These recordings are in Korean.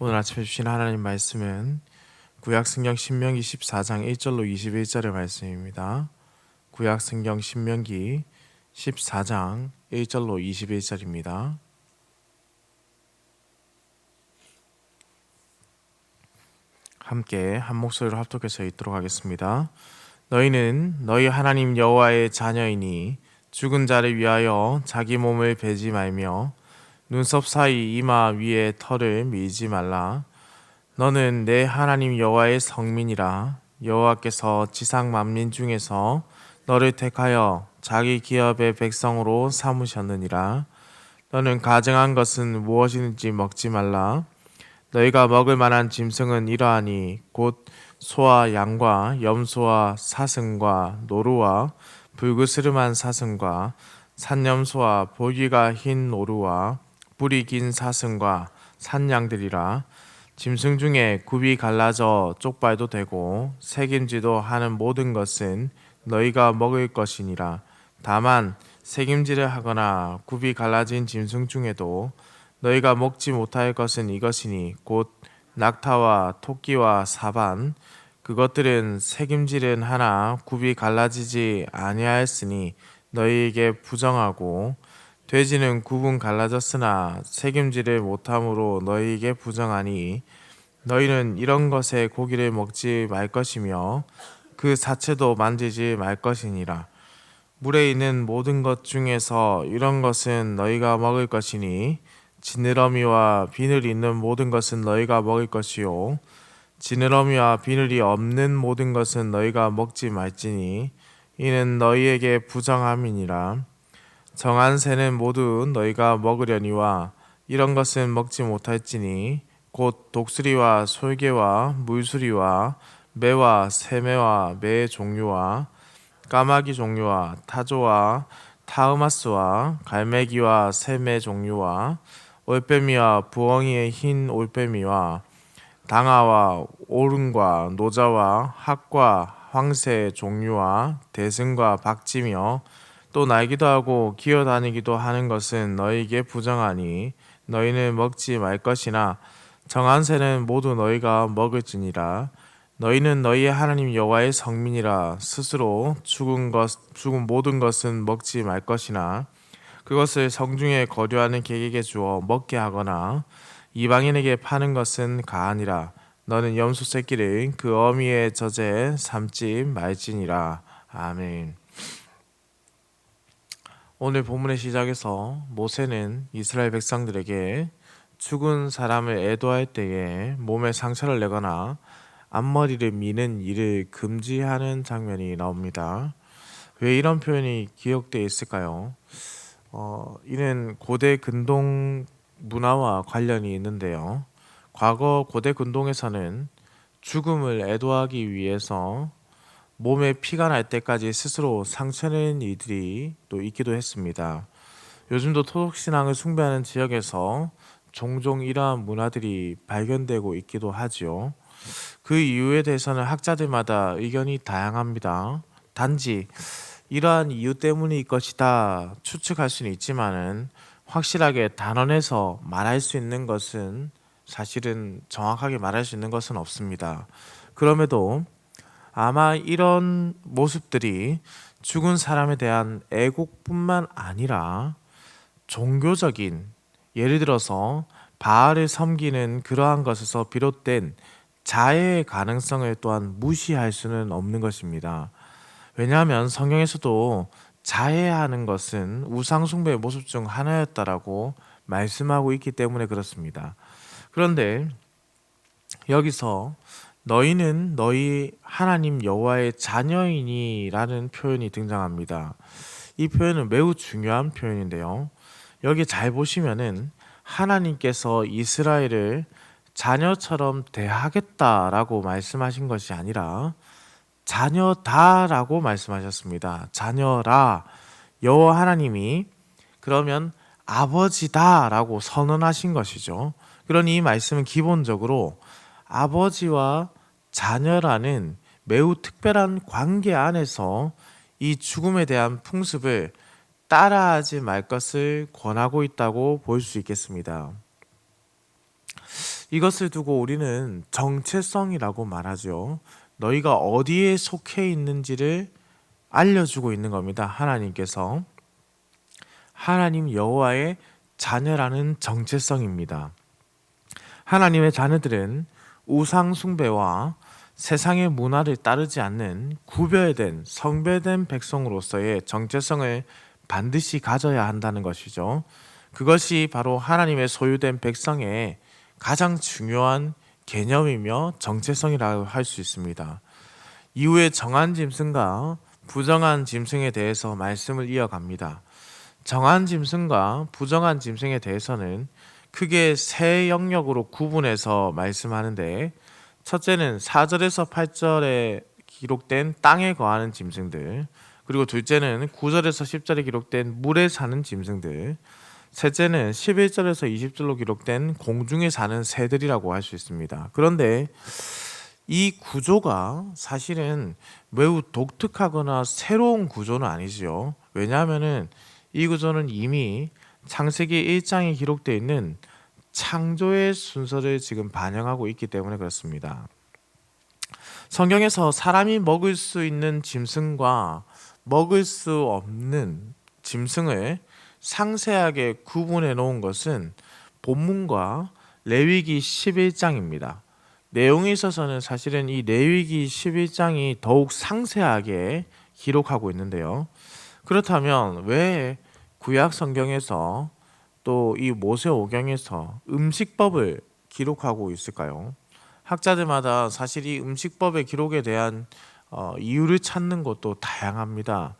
오늘 아침에 주신 하나님 말씀은 구약성경 신명기 14장 1절로 21절의 말씀입니다. 구약성경 신명기 14장 1절로 21절입니다. 함께 한 목소리로 합독해서 읽도록 하겠습니다. 너희는 너희 하나님 여호와의 자녀이니 죽은 자를 위하여 자기 몸을 베지 말며 눈썹 사이 이마 위에 털을 밀지 말라. 너는 내 하나님 여호와의 성민이라. 여호와께서 지상 만민 중에서 너를 택하여 자기 기업의 백성으로 삼으셨느니라. 너는 가증한 것은 무엇이든지 먹지 말라. 너희가 먹을 만한 짐승은 이러하니 곧 소와 양과 염소와 사슴과 노루와 불그스름한 사슴과 산염소와 보기가 흰 노루와 뿔이 긴 사슴과 산양들이라. 짐승 중에 굽이 갈라져 쪽발도 되고 색임지도 하는 모든 것은 너희가 먹을 것이니라. 다만 색임지를 하거나 굽이 갈라진 짐승 중에도 너희가 먹지 못할 것은 이것이니 곧 낙타와 토끼와 사반 그것들은 색임질은 하나 굽이 갈라지지 아니하였으니 너희에게 부정하고 돼지는 굽은 갈라졌으나 책임지를 못함으로 너희에게 부정하니 너희는 이런 것에 고기를 먹지 말 것이며 그 사체도 만지지 말 것이니라. 물에 있는 모든 것 중에서 이런 것은 너희가 먹을 것이니 지느러미와 비늘 있는 모든 것은 너희가 먹을 것이요. 지느러미와 비늘이 없는 모든 것은 너희가 먹지 말지니 이는 너희에게 부정함이니라 정한 새는 모두 너희가 먹으려니와 이런 것은 먹지 못할지니 곧 독수리와 솔개와 물수리와 매와 새매와 매 종류와 까마귀 종류와 타조와 타흐마스와 갈매기와 새매 종류와 올빼미와 부엉이의 흰 올빼미와 당아와 오름과 노자와 학과 황새 종류와 대승과 박지며 또 날기도 하고 기어다니기도 하는 것은 너희에게 부정하니 너희는 먹지 말 것이나 정한 새는 모두 너희가 먹을지니라. 너희는 너희의 하나님 여호와의 성민이라. 스스로 죽은 것 죽은 모든 것은 먹지 말 것이나 그것을 성중에 거류하는 객에게 주어 먹게 하거나 이방인에게 파는 것은 가하니라. 너는 염소 새끼를 그 어미의 젖에 삼지 말지니라. 아멘. 오늘 본문의 시작에서 모세는 이스라엘 백성들에게 죽은 사람을 애도할 때에 몸에 상처를 내거나 앞머리를 미는 일을 금지하는 장면이 나옵니다. 왜 이런 표현이 기억되어 있을까요? 어, 이는 고대 근동 문화와 관련이 있는데요. 과거 고대 근동에서는 죽음을 애도하기 위해서 몸에 피가 날 때까지 스스로 상처내는 이들이 또 있기도 했습니다. 요즘도 토속 신앙을 숭배하는 지역에서 종종 이러한 문화들이 발견되고 있기도 하지요. 그 이유에 대해서는 학자들마다 의견이 다양합니다. 단지 이러한 이유 때문일 것이다 추측할 수는 있지만은 확실하게 단언해서 말할 수 있는 것은 사실은 정확하게 말할 수 있는 것은 없습니다. 그럼에도 아마 이런 모습들이 죽은 사람에 대한 애국뿐만 아니라 종교적인 예를 들어서 바알을 섬기는 그러한 것에서 비롯된 자해의 가능성을 또한 무시할 수는 없는 것입니다. 왜냐하면 성경에서도 자해하는 것은 우상숭배의 모습 중 하나였다라고 말씀하고 있기 때문에 그렇습니다. 그런데 여기서 너희는 너희 하나님 여호와의 자녀이니라는 표현이 등장합니다. 이 표현은 매우 중요한 표현인데요. 여기 잘 보시면은 하나님께서 이스라엘을 자녀처럼 대하겠다라고 말씀하신 것이 아니라 자녀다라고 말씀하셨습니다. 자녀라 여호와 하나님이 그러면 아버지다라고 선언하신 것이죠. 그러니 이 말씀은 기본적으로 아버지와 자녀라는 매우 특별한 관계 안에서 이 죽음에 대한 풍습을 따라하지 말 것을 권하고 있다고 볼 수 있겠습니다. 이것을 두고 우리는 정체성이라고 말하죠. 너희가 어디에 속해 있는지를 알려주고 있는 겁니다. 하나님께서 하나님 여호와의 자녀라는 정체성입니다. 하나님의 자녀들은 우상 숭배와 세상의 문화를 따르지 않는 구별된 성별된 백성으로서의 정체성을 반드시 가져야 한다는 것이죠. 그것이 바로 하나님의 소유된 백성의 가장 중요한 개념이며 정체성이라고 할 수 있습니다. 이후에 정한 짐승과 부정한 짐승에 대해서 말씀을 이어갑니다. 정한 짐승과 부정한 짐승에 대해서는 크게 세 영역으로 구분해서 말씀하는데 첫째는 4절에서 8절에 기록된 땅에 거하는 짐승들 그리고 둘째는 9절에서 10절에 기록된 물에 사는 짐승들 셋째는 11절에서 20절로 기록된 공중에 사는 새들이라고 할 수 있습니다. 그런데 이 구조가 사실은 매우 독특하거나 새로운 구조는 아니지요. 왜냐하면은 이 구조는 이미 창세기 1장에 기록되어 있는 창조의 순서를 지금 반영하고 있기 때문에 그렇습니다. 성경에서 사람이 먹을 수 있는 짐승과 먹을 수 없는 짐승을 상세하게 구분해 놓은 것은 본문과 레위기 11장입니다. 내용에 있어서는 사실은 이 레위기 11장이 더욱 상세하게 기록하고 있는데요. 그렇다면 왜 구약 성경에서 또 이 모세오경에서 음식법을 기록하고 있을까요? 학자들마다 사실 이 음식법의 기록에 대한 어, 이유를 찾는 것도 다양합니다.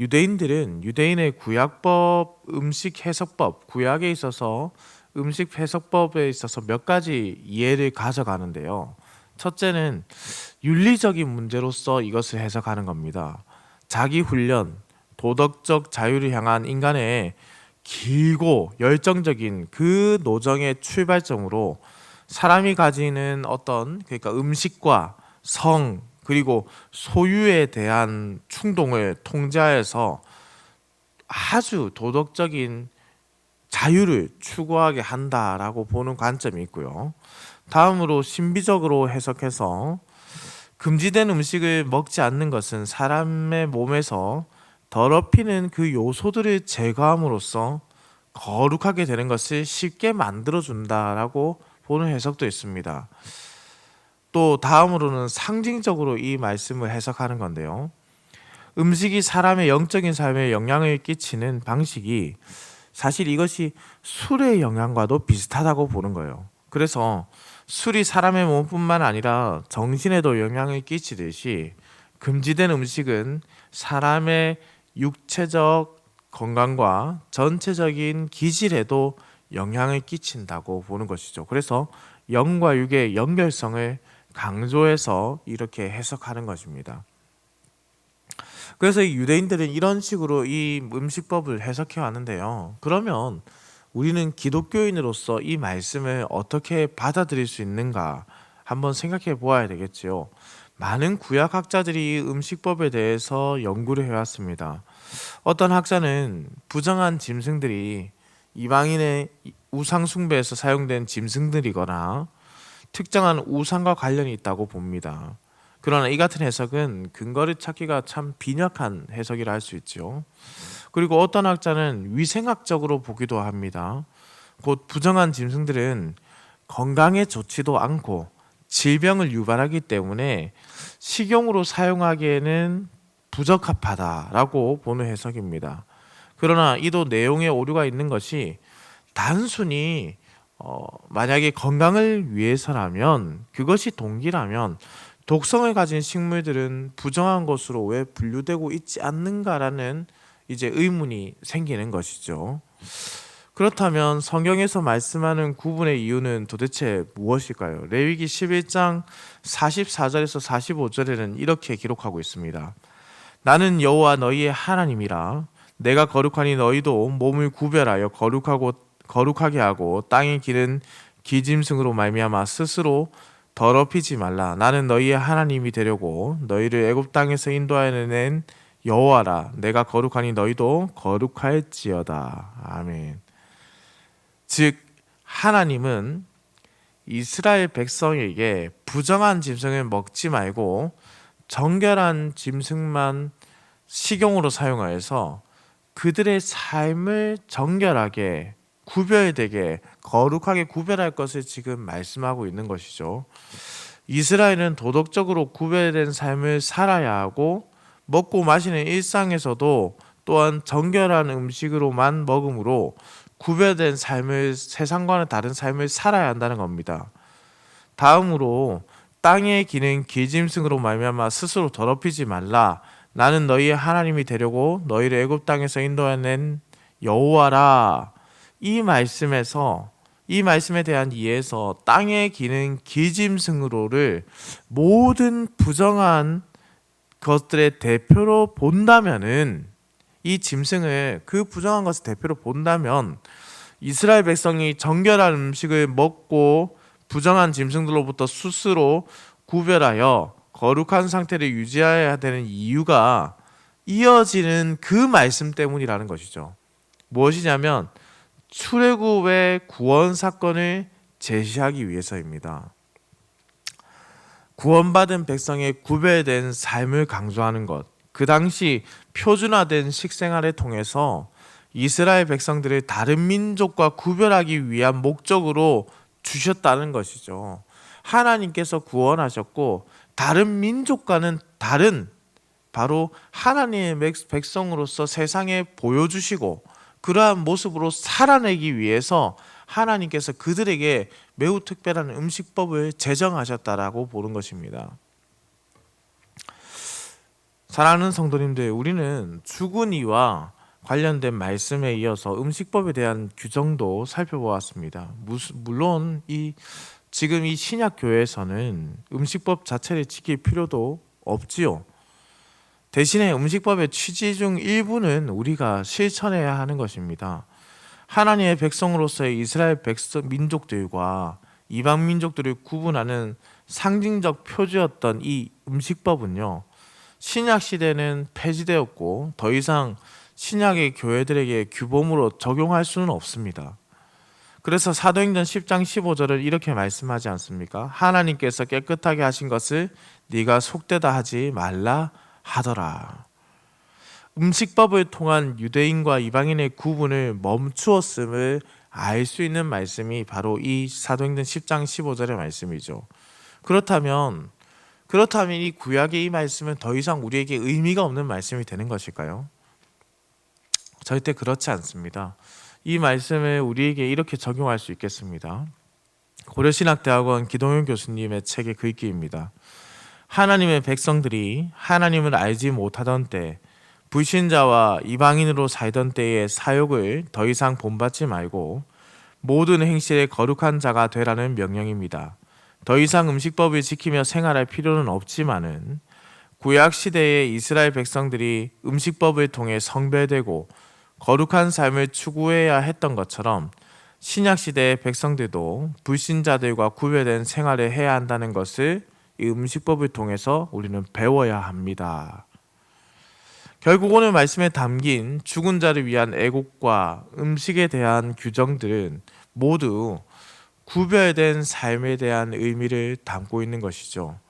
유대인들은 유대인의 구약법, 음식 해석법, 구약에 있어서 음식 해석법에 있어서 몇 가지 이해를 가져가는데요. 첫째는 윤리적인 문제로서 이것을 해석하는 겁니다. 자기 훈련, 도덕적 자유를 향한 인간의 길고 열정적인 그 노정의 출발점으로 사람이 가지는 어떤 그러니까 음식과 성 그리고 소유에 대한 충동을 통제하여서 아주 도덕적인 자유를 추구하게 한다라고 보는 관점이 있고요. 다음으로 신비적으로 해석해서 금지된 음식을 먹지 않는 것은 사람의 몸에서 더럽히는 그 요소들을 제거함으로써 거룩하게 되는 것을 쉽게 만들어 준다라고 보는 해석도 있습니다. 또 다음으로는 상징적으로 이 말씀을 해석하는 건데요. 음식이 사람의 영적인 삶에 영향을 끼치는 방식이 사실 이것이 술의 영향과도 비슷하다고 보는 거예요. 그래서 술이 사람의 몸뿐만 아니라 정신에도 영향을 끼치듯이 금지된 음식은 사람의 육체적 건강과 전체적인 기질에도 영향을 끼친다고 보는 것이죠. 그래서 영과 육의 연결성을 강조해서 이렇게 해석하는 것입니다. 그래서 유대인들은 이런 식으로 이 음식법을 해석해 왔는데요. 그러면 우리는 기독교인으로서 이 말씀을 어떻게 받아들일 수 있는가 한번 생각해 보아야 되겠지요. 많은 구약학자들이 이 음식법에 대해서 연구를 해왔습니다. 어떤 학자는 부정한 짐승들이 이방인의 우상숭배에서 사용된 짐승들이거나 특정한 우상과 관련이 있다고 봅니다. 그러나 이 같은 해석은 근거를 찾기가 참 빈약한 해석이라 할 수 있죠. 그리고 어떤 학자는 위생학적으로 보기도 합니다. 곧 부정한 짐승들은 건강에 좋지도 않고 질병을 유발하기 때문에 식용으로 사용하기에는 부적합하다라고 보는 해석입니다. 그러나 이도 내용에 오류가 있는 것이 단순히 어, 만약에 건강을 위해서라면 그것이 동기라면 독성을 가진 식물들은 부정한 것으로 왜 분류되고 있지 않는가라는 이제 의문이 생기는 것이죠. 그렇다면 성경에서 말씀하는 구분의 이유는 도대체 무엇일까요? 레위기 11장 44절에서 45절에는 이렇게 기록하고 있습니다. 나는 여호와 너희의 하나님이라 내가 거룩하니 너희도 몸을 구별하여 거룩하고 거룩하게 하고 땅에 기른 기짐승으로 말미암아 스스로 더럽히지 말라. 나는 너희의 하나님이 되려고 너희를 애굽 땅에서 인도하여 낸 여호와라. 내가 거룩하니 너희도 거룩할지어다. 아멘. 즉 하나님은 이스라엘 백성에게 부정한 짐승을 먹지 말고 정결한 짐승만 식용으로 사용하여서 그들의 삶을 정결하게 구별되게 거룩하게 구별할 것을 지금 말씀하고 있는 것이죠. 이스라엘은 도덕적으로 구별된 삶을 살아야 하고 먹고 마시는 일상에서도 또한 정결한 음식으로만 먹음으로 구별된 삶을 세상과는 다른 삶을 살아야 한다는 겁니다. 다음으로 땅에 기는 기짐승으로 말미암아 스스로 더럽히지 말라. 나는 너희의 하나님이 되려고 너희를 애굽 땅에서 인도해낸 여호와라. 이 말씀에서 이 말씀에 대한 이해에서 땅에 기는 기짐승으로를 모든 부정한 것들의 대표로 본다면은 이 짐승을 그 부정한 것을 대표로 본다면 이스라엘 백성이 정결한 음식을 먹고 부정한 짐승들로부터 스스로 구별하여 거룩한 상태를 유지해야 되는 이유가 이어지는 그 말씀 때문이라는 것이죠. 무엇이냐면 출애굽의 구원 사건을 제시하기 위해서입니다. 구원받은 백성의 구별된 삶을 강조하는 것. 그 당시 표준화된 식생활을 통해서 이스라엘 백성들을 다른 민족과 구별하기 위한 목적으로 주셨다는 것이죠. 하나님께서 구원하셨고 다른 민족과는 다른 바로 하나님의 백성으로서 세상에 보여주시고 그러한 모습으로 살아내기 위해서 하나님께서 그들에게 매우 특별한 음식법을 제정하셨다라고 보는 것입니다. 사랑하는 성도님들, 우리는 죽은 이와 관련된 말씀에 이어서 음식법에 대한 규정도 살펴보았습니다. 물론 이 지금 이 신약 교회에서는 음식법 자체를 지킬 필요도 없지요. 대신에 음식법의 취지 중 일부는 우리가 실천해야 하는 것입니다. 하나님의 백성으로서의 이스라엘 백성 민족들과 이방 민족들을 구분하는 상징적 표지였던 이 음식법은요. 신약 시대는 폐지되었고 더 이상 신약의 교회들에게 규범으로 적용할 수는 없습니다. 그래서 사도행전 10장 15절을 이렇게 말씀하지 않습니까? 하나님께서 깨끗하게 하신 것을 네가 속되다 하지 말라 하더라. 음식법을 통한 유대인과 이방인의 구분을 멈추었음을 알 수 있는 말씀이 바로 이 사도행전 10장 15절의 말씀이죠. 그렇다면 그렇다면 이 구약의 이 말씀은 더 이상 우리에게 의미가 없는 말씀이 되는 것일까요? 절대 그렇지 않습니다. 이 말씀을 우리에게 이렇게 적용할 수 있겠습니다. 고려신학대학원 기동현 교수님의 책의 글귀입니다. 하나님의 백성들이 하나님을 알지 못하던 때 불신자와 이방인으로 살던 때의 사욕을 더 이상 본받지 말고 모든 행실에 거룩한 자가 되라는 명령입니다. 더 이상 음식법을 지키며 생활할 필요는 없지만은 구약 시대의 이스라엘 백성들이 음식법을 통해 성별되고 거룩한 삶을 추구해야 했던 것처럼 신약 시대의 백성들도 불신자들과 구별된 생활을 해야 한다는 것을 이 음식법을 통해서 우리는 배워야 합니다. 결국 오늘 말씀에 담긴 죽은 자를 위한 애국과 음식에 대한 규정들은 모두 구별된 삶에 대한 의미를 담고 있는 것이죠.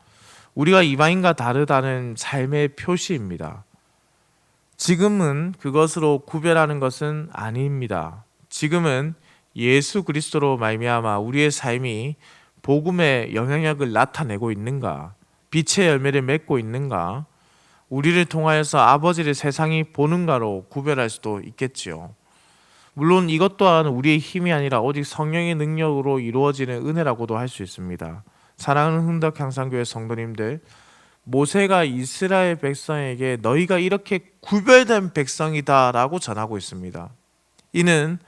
우리가 이방인과 다르다는 삶의 표시입니다. 지금은 그것으로 구별하는 것은 아닙니다. 지금은 예수 그리스도로 말미암아 우리의 삶이 복음의 영향력을 나타내고 있는가? 빛의 열매를 맺고 있는가? 우리를 통하여서 아버지를 세상이 보는가로 구별할 수도 있겠지요. 물론 이것 또한 우리의 힘이 아니라 오직 성령의 능력으로 이루어지는 은혜라고도 할 수 있습니다. 사랑하는 흥덕 향상교회 성도님들, 모세가 이스라엘 백성에게 너희가 이렇게 구별된 백성이다라고 전하고 있습니다. 이는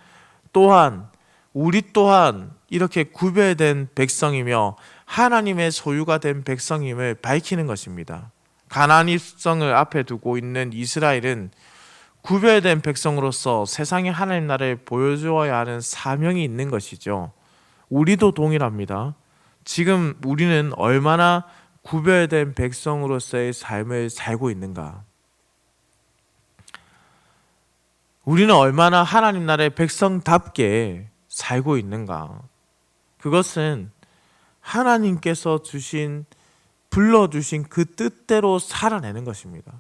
또한 우리 또한 이렇게 구별된 백성이며 하나님의 소유가 된 백성임을 밝히는 것입니다. 가나안의 습성을 앞에 두고 있는 이스라엘은 구별된 백성으로서 세상에 하나님 나라를 보여주어야 하는 사명이 있는 것이죠. 우리도 동일합니다. 지금 우리는 얼마나 구별된 백성으로서의 삶을 살고 있는가? 우리는 얼마나 하나님 나라의 백성답게 살고 있는가? 그것은 하나님께서 주신 불러주신 그 뜻대로 살아내는 것입니다.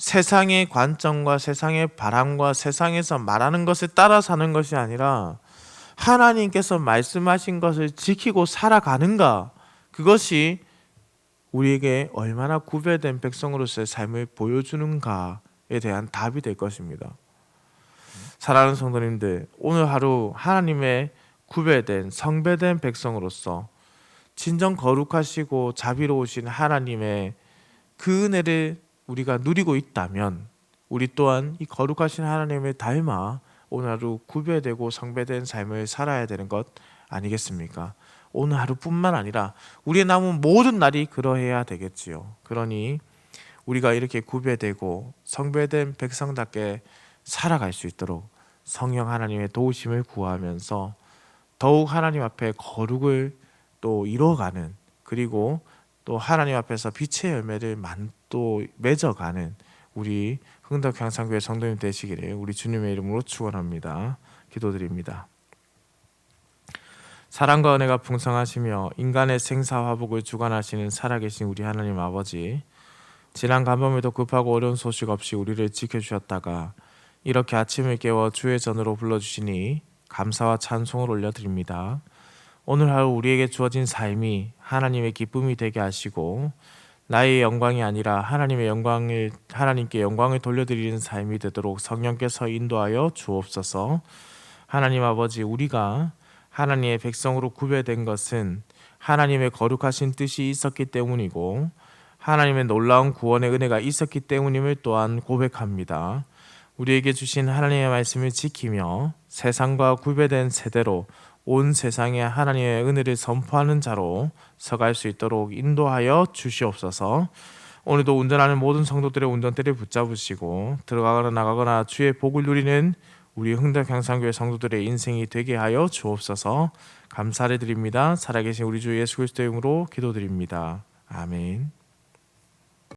세상의 관점과 세상의 바람과 세상에서 말하는 것에 따라 사는 것이 아니라 하나님께서 말씀하신 것을 지키고 살아가는가 그것이 우리에게 얼마나 구별된 백성으로서의 삶을 보여주는가에 대한 답이 될 것입니다. 사랑하는 성도님들, 오늘 하루 하나님의 구별된 성배된 백성으로서 진정 거룩하시고 자비로우신 하나님의 그 은혜를 우리가 누리고 있다면 우리 또한 이 거룩하신 하나님을 닮아 오늘 하루 구별되고 성배된 삶을 살아야 되는 것 아니겠습니까? 오늘 하루뿐만 아니라 우리의 남은 모든 날이 그러해야 되겠지요. 그러니 우리가 이렇게 구별되고 성배된 백성답게 살아갈 수 있도록 성령 하나님의 도우심을 구하면서 더욱 하나님 앞에 거룩을 또 이뤄가는 그리고 또 하나님 앞에서 빛의 열매를 만, 또 맺어가는 우리 흥덕 향상교회 성도님 되시기를 우리 주님의 이름으로 축원합니다. 기도드립니다. 사랑과 은혜가 풍성하시며 인간의 생사화복을 주관하시는 살아계신 우리 하나님 아버지 지난 간밤에도 급하고 어려운 소식 없이 우리를 지켜주셨다가 이렇게 아침을 깨워 주의 전으로 불러주시니 감사와 찬송을 올려드립니다. 오늘 하루 우리에게 주어진 삶이 하나님의 기쁨이 되게 하시고 나의 영광이 아니라 하나님의 영광을 하나님께 영광을 돌려드리는 삶이 되도록 성령께서 인도하여 주옵소서. 하나님 아버지 우리가 하나님의 백성으로 구별된 것은 하나님의 거룩하신 뜻이 있었기 때문이고 하나님의 놀라운 구원의 은혜가 있었기 때문임을 또한 고백합니다. 우리에게 주신 하나님의 말씀을 지키며 세상과 구별된 세대로 온 세상에 하나님의 은혜를 선포하는 자로 서갈 수 있도록 인도하여 주시옵소서. 오늘도 운전하는 모든 성도들의 운전대를 붙잡으시고 들어가거나 나가거나 주의 복을 누리는 우리 흥덕 향상교회 성도들의 인생이 되게 하여 주옵소서. 감사를 드립니다. 살아계신 우리 주 예수 그리스도의 이름으로 기도드립니다. 아멘.